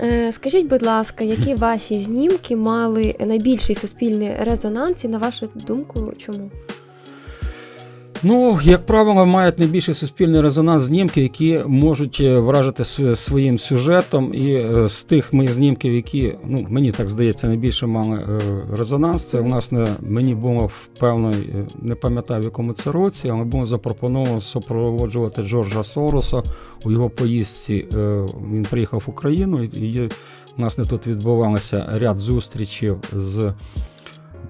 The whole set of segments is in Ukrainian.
Е, Скажіть, будь ласка, які ваші знімки мали найбільший суспільний резонанс і на вашу думку, чому? Ну, як правило, мають найбільший суспільний резонанс знімки, які можуть е, вражити своїм сюжетом. І е, з тих моїх знімків, які ну мені так здається, найбільше мали е, резонанс. Це власне мені було в певної, е, не пам'ятаю в якому це році, але було запропоновано супроводжувати Джорджа Сороса у його поїздці. Він приїхав в Україну і власне тут відбувалося ряд зустрічей з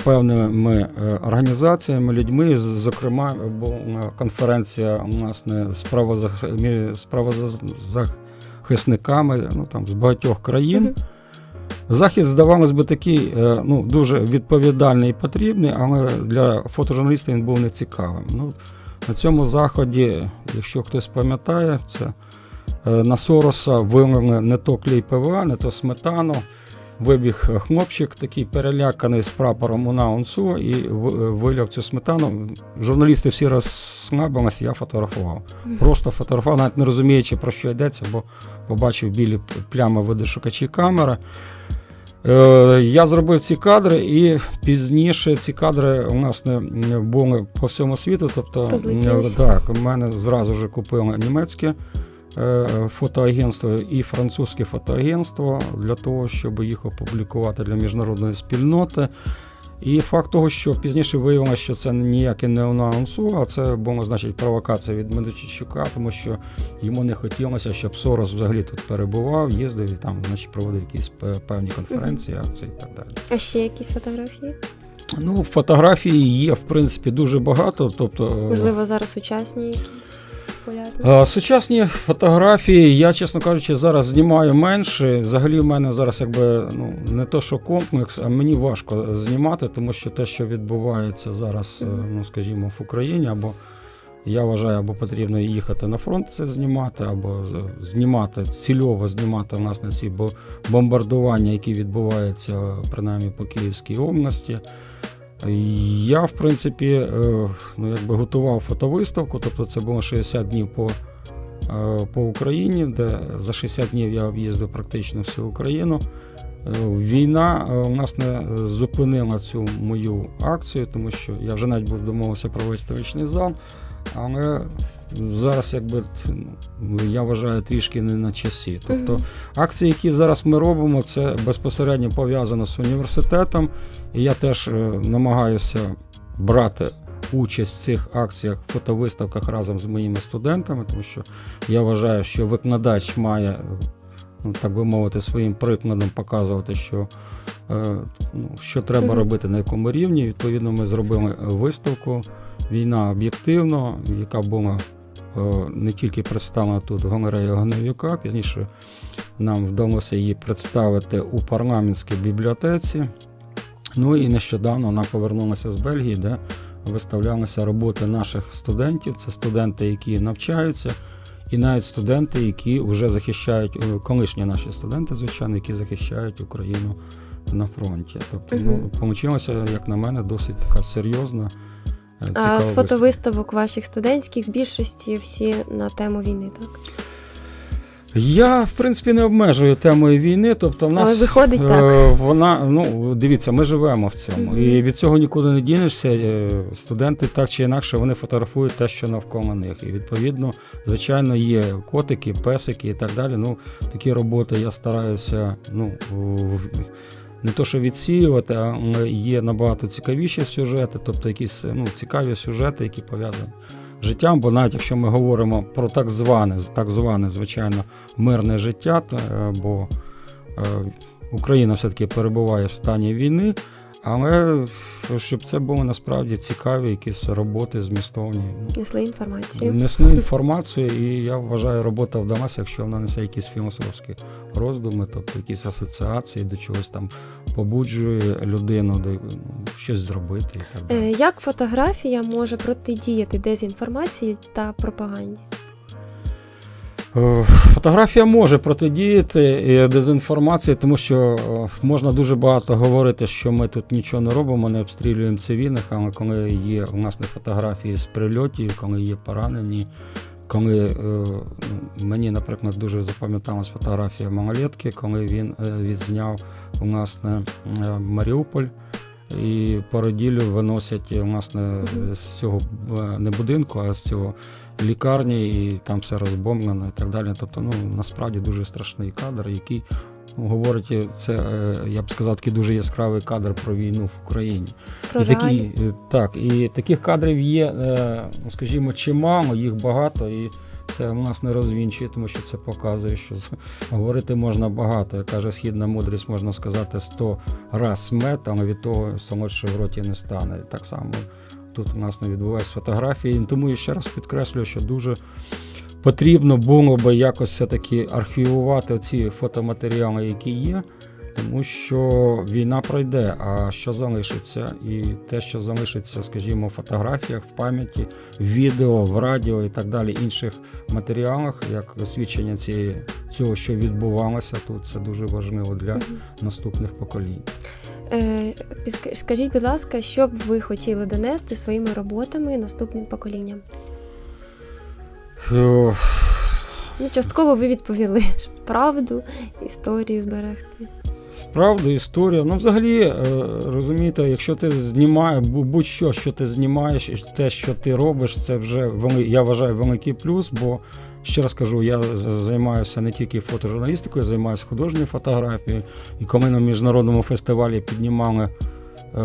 певними е, організаціями, людьми. Зокрема, була конференція власне з правозах- з правозахисниками ну, там, з багатьох країн. Захід, здавалось би, такий е, ну, дуже відповідальний і потрібний, але для фотожурналіста він був нецікавим. Ну, на цьому заході, якщо хтось пам'ятає, це е, на Сороса вилили не то клей ПВА, не то сметану. Вибіг хлопчик, такий переляканий з прапором УНАУНСУ і виляв цю сметану. Журналісти всі розслабилися, я фотографував. Просто фотографував, навіть не розуміючи, про що йдеться, бо побачив білі плями видошукачі камери. Е, Я зробив ці кадри, і пізніше ці кадри власне були по всьому світу. Тобто, Розлетілися. так, у мене зразу ж купили німецьке е, фотоагентство і французьке фотоагентство для того, щоб їх опублікувати для міжнародної спільноти. І факт того, що пізніше виявилося, що це ніяке не анонсу, а це була значить провокація від Медведчука, тому що йому не хотілося, щоб Сорос взагалі тут перебував, їздив і там, значить, проводив якісь певні конференції, акції і так далі. А ще якісь фотографії? Ну, фотографій є в принципі дуже багато. Тобто, е, Можливо, зараз сучасні якісь популярні? Е, Сучасні фотографії, я, чесно кажучи, зараз знімаю менше. Взагалі, в мене зараз якби ну не то, що комплекс, а мені важко знімати, тому що те, що відбувається зараз, е, ну скажімо, в Україні, або я вважаю, або потрібно їхати на фронт це знімати, або знімати цільово знімати власне ці бо- бомбардування, які відбуваються принаймні по Київській області. Я, в принципі, е, ну, якби готував фотовиставку, тобто це було 60 днів по, е, по Україні, де за 60 днів я об'їздив практично всю Україну. Війна у нас не зупинила цю мою акцію, тому що я вже навіть був домовився про виставочний зал, але зараз, якби ну, я вважаю, трішки не на часі. Тобто акції, які зараз ми робимо, це безпосередньо пов'язано з університетом. І я теж е, намагаюся брати участь в цих акціях, фотовиставках разом з моїми студентами, тому що я вважаю, що викладач має, ну, так би мовити, своїм прикладом показувати, що, е, ну, що треба робити на якому рівні. Відповідно, ми зробили виставку Війна об'єктивно, яка була е, не тільки представлена тут в галереї Гановюка, пізніше нам вдалося її представити у парламентській бібліотеці. Ну і нещодавно вона повернулася з Бельгії, де виставлялися роботи наших студентів. Це студенти, які навчаються, і навіть студенти, які вже захищають, е, колишні наші студенти, звичайно, які захищають Україну на фронті. Тобто, ну, вийшло, як на мене, досить така серйозна. Е, А з фотовиставок ваших студентських з більшості всі на тему війни, так? Я, в принципі, не обмежую темою війни. Тобто, в нас Але виходить е, так. вона, ну дивіться, ми живемо в цьому. Мгм. І від цього нікуди не дінешся. Е, Студенти так чи інакше вони фотографують те, що навколо них. І відповідно, звичайно, є котики, песики і так далі. Ну, такі роботи я стараюся, ну. Не то, що відсіювати, але є набагато цікавіші сюжети, тобто якісь ну, цікаві сюжети, які пов'язані з життям. Бо навіть якщо ми говоримо про так зване, так зване, звичайно, мирне життя, е, бо е, Україна все-таки перебуває в стані війни, але щоб це були насправді цікаві якісь роботи змістовні. ну, Несли інформацію. Несли інформацію, і я вважаю, робота вдалася, якщо вона несе якісь філософські роздуми, тобто якісь асоціації до чогось там побуджує людину до ну, щось зробити і так далі. Е, Як фотографія може протидіяти дезінформації та пропаганді? Е, Фотографія може протидіяти е, дезінформації, тому що е, можна дуже багато говорити, що ми тут нічого не робимо, не обстрілюємо цивільних, але коли є у нас не фотографії з прильотів, коли є поранені, коли ну, мені, наприклад, дуже запам'яталась фотографія малолетки, коли він відзняв власне е, Маріуполь. І породіллю виносять власне з цього не будинку, а з цього лікарні, і там все розбомблено і так далі. Тобто, ну насправді дуже страшний кадр, який ну, говорить, е, це е, я б сказав, такий дуже яскравий кадр про війну в Україні. Про і такі, е, так, і таких кадрів є, ну, скажімо, чимало, їх багато, і це нас не розвінчує, тому що це показує, що говорити можна багато. Як каже східна мудрість, можна сказати 100 раз мед, але від того солодше в роті не стане. Так само тут у нас не відбувається фотографії. Тому я ще раз підкреслюю, що дуже потрібно було би якось все-таки архівувати ці фотоматеріали, які є. Тому що війна пройде, а що залишиться? І те, що залишиться, скажімо, в фотографіях, в пам'яті, в відео, в радіо і так далі, інших матеріалах, як свідчення цієї, цього, що відбувалося тут, це дуже важливо для наступних поколінь. Е, Скажіть, будь ласка, що б ви хотіли донести своїми роботами наступним поколінням? Е, Ну, частково ви відповіли правду, історію зберегти. Правда, історія. Ну, взагалі, е, розумієте, якщо ти знімаєш будь-що, що ти знімаєш, і те, що ти робиш, це вже я вважаю великий плюс, бо ще раз кажу, я займаюся не тільки фотожурналістикою, я займаюся художньою фотографією. І коли на міжнародному фестивалі піднімали е,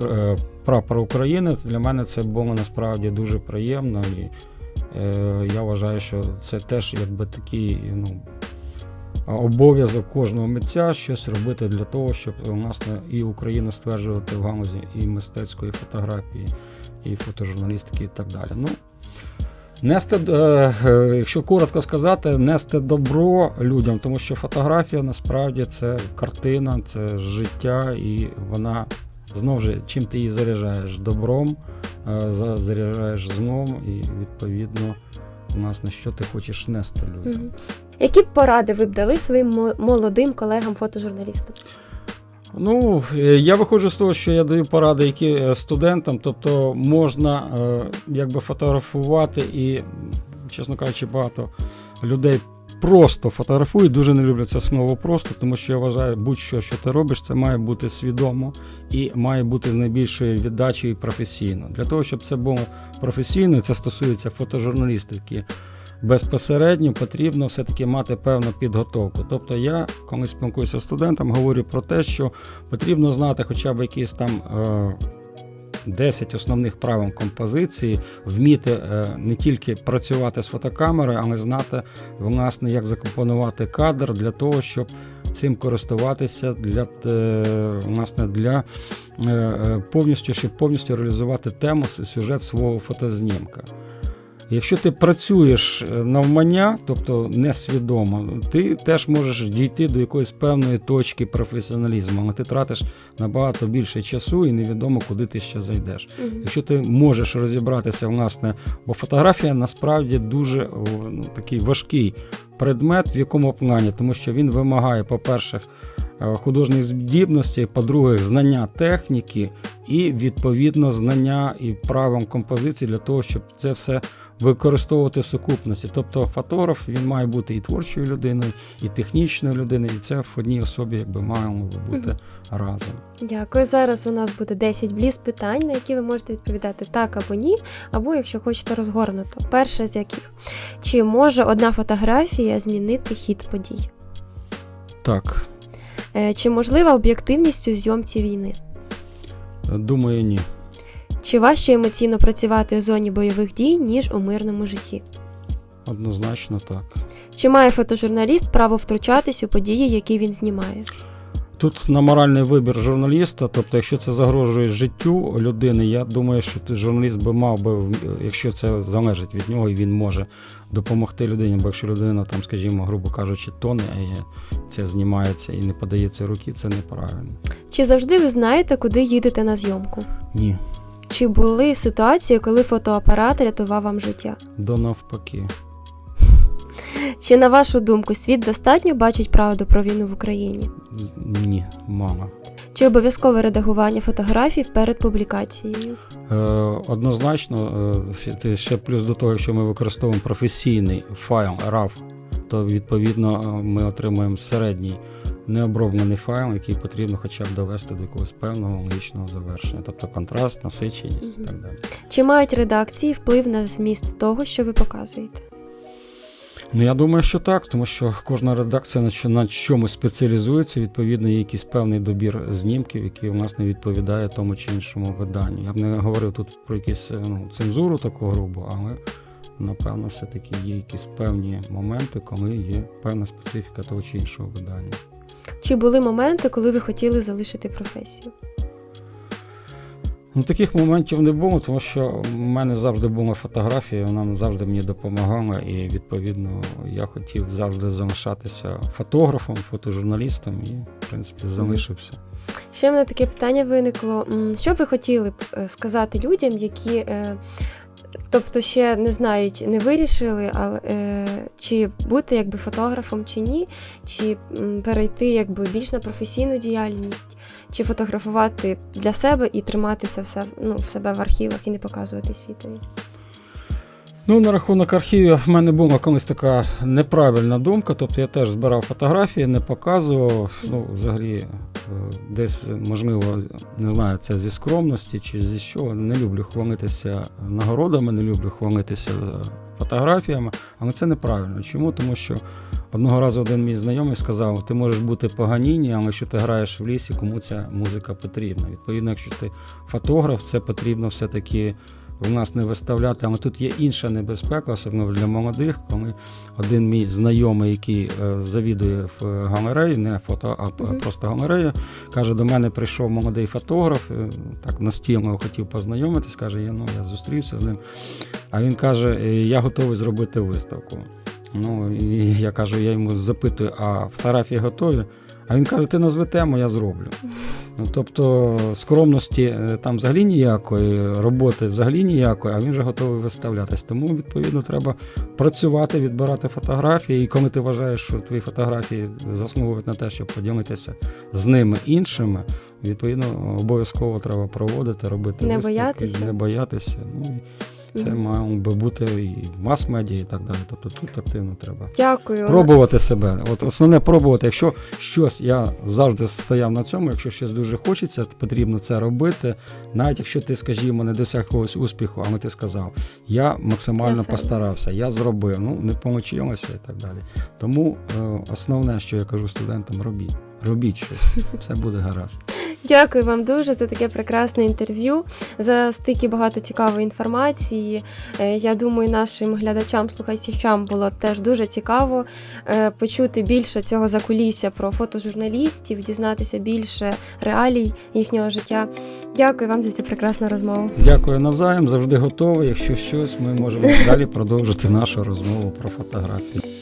е, прапор України, для мене це було насправді дуже приємно. І е, я вважаю, що це теж якби такий, ну обов'язок кожного митця щось робити для того, щоб власне і Україну стверджувати в галузі і мистецької фотографії, і фотожурналістики, і так далі. Ну, нести, е, е, якщо коротко сказати, нести добро людям, тому що фотографія насправді це картина, це життя, і вона знову ж, чим ти її заряджаєш добром, е, за- заряджаєш злом, і відповідно. Власне, що ти хочеш нести людям. Які б поради ви б дали своїм мо- молодим колегам-фотожурналістам? Ну, е, я виходжу з того, що я даю поради які е, студентам, тобто можна е, якби фотографувати і, чесно кажучи, багато людей просто фотографують, дуже не люблять це слово просто, тому що я вважаю, будь-що, що ти робиш, це має бути свідомо і має бути з найбільшою віддачею професійно. Для того, щоб це було професійно, це стосується фотожурналістики. Безпосередньо потрібно все-таки мати певну підготовку. Тобто я, коли спілкуюся з студентом, говорю про те, що потрібно знати хоча б якісь там е, 10 основних правил композиції, вміти е, не тільки працювати з фотокамерою, але знати, власне, як закомпонувати кадр для того, щоб цим користуватися для, е, власне, для е, е, повністю, щоб повністю реалізувати тему, сюжет свого фотознімка. Якщо ти працюєш е, навмання, тобто несвідомо, ти теж можеш дійти до якоїсь певної точки професіоналізму, але ти тратиш набагато більше часу і невідомо, куди ти ще зайдеш. Мгм. Якщо ти можеш розібратися, власне, бо фотографія насправді дуже ну, такий важкий предмет, в якому плані, тому що він вимагає, по-перше, е, художніх здібностей, по-друге, знання техніки і відповідно знання і правил композиції для того, щоб це все використовувати в сукупності. Тобто фотограф він має бути і творчою людиною, і технічною людиною, і це в одній особі якби маємо бути Мгм. разом. Дякую. Зараз у нас буде 10 бліз питань, на які ви можете відповідати так або ні, або якщо хочете розгорнуто. Перше з яких чи може одна фотографія змінити хід подій? Так, Е, Чи можлива об'єктивність у зйомці війни? думаю, ні. Чи важче емоційно працювати в зоні бойових дій, ніж у мирному житті? Однозначно так. Чи має фотожурналіст право втручатись у події, які він знімає? Тут на моральний вибір журналіста, тобто, якщо це загрожує життю людини, я думаю, що журналіст би мав би, якщо це залежить від нього, і він може допомогти людині. Бо якщо людина там, скажімо, грубо кажучи, тоне, а це знімається і не подається руки, це неправильно. Чи завжди ви знаєте, куди їдете на зйомку? Ні, Чи були ситуації, коли фотоапарат рятував вам життя? до навпаки. Чи на вашу думку світ достатньо бачить правду про війну в Україні? Ні, мало. Чи обов'язкове редагування фотографій перед публікацією? Е, однозначно, е, ще- плюс до того, якщо ми використовуємо професійний файл RAW, то відповідно е, ми отримуємо середній необроблений файл, який потрібно хоча б довести до якогось певного логічного завершення, тобто контраст, насиченість і так далі. Чи мають редакції вплив на зміст того, що ви показуєте? Ну я думаю, що так, тому що кожна редакція на, чомусь спеціалізується, відповідно, є якийсь певний добір знімків, який у нас не відповідає тому чи іншому виданню. Я б не говорив тут про якусь е, ну, цензуру таку грубу, але напевно, все-таки є якісь певні моменти, коли є певна специфіка того чи іншого видання. Чи були моменти, коли ви хотіли залишити професію? Ну, таких моментів не було, тому що в мене завжди була фотографія, вона завжди мені допомагала, і відповідно я хотів завжди залишатися фотографом, фотожурналістом і, в принципі, залишився. Ще в мене таке питання виникло. Що б ви хотіли б е, сказати людям, які, е, тобто, ще не знають, не вирішили, але е, чи бути якби фотографом чи ні, чи м, перейти якби більш на професійну діяльність, чи фотографувати для себе і тримати це все ну, в себе в архівах і не показувати світові? Ну, на рахунок архівів в мене була колись така неправильна думка. Тобто я теж збирав фотографії, не показував. Ну, взагалі, десь, можливо, не знаю, це зі скромності чи зі чого. Не люблю хвалитися нагородами, не люблю хвалитися е, фотографіями, але це неправильно. Чому? Тому що одного разу один мій знайомий сказав: ти можеш бути поганіні, але якщо ти граєш в лісі, кому ця музика потрібна. Відповідно, якщо ти фотограф, це потрібно все-таки в нас не виставляти, але тут є інша небезпека, особливо для молодих, коли один мій знайомий, який е, завідує в галереї, не фото, а просто галерея, каже, до мене прийшов молодий фотограф, е, так настійно хотів познайомитись, каже, я, ну, я зустрівся з ним. А він каже, «Е, я готовий зробити виставку. Ну, і я кажу, я йому запитую, а фотографії готові? А він каже, ти назви тему, я зроблю. Ну, тобто скромності е, там взагалі ніякої, роботи взагалі ніякої, а він вже готовий виставлятись. Тому, відповідно, треба працювати, відбирати фотографії. І коли ти вважаєш, що твої фотографії заслуговують на те, щоб поділитися з ними іншими, відповідно, обов'язково треба проводити, робити Не виставки, боятися. не боятися. Ну, це має би бути і в мас-медіа, і так далі. Тобто тут активно треба. Дякую. Пробувати себе. От основне пробувати. Якщо щось я завжди стояв на цьому, якщо щось дуже хочеться, то потрібно це робити. Навіть якщо ти, скажімо, не досяг якогось успіху, але ти сказав, я максимально Я постарався, я зробив, ну не вийшло і так далі. Тому е, основне, що я кажу студентам, робіть. Робіть щось, все буде гаразд. Дякую вам дуже за таке прекрасне інтерв'ю, за стільки багато цікавої інформації. Е, Я думаю, нашим глядачам, слухачам було теж дуже цікаво е, почути більше цього закулісся про фотожурналістів, дізнатися більше реалій їхнього життя. Дякую вам за цю прекрасну розмову. Дякую навзаєм, завжди готовий. Якщо щось, ми можемо далі продовжити нашу розмову про фотографії.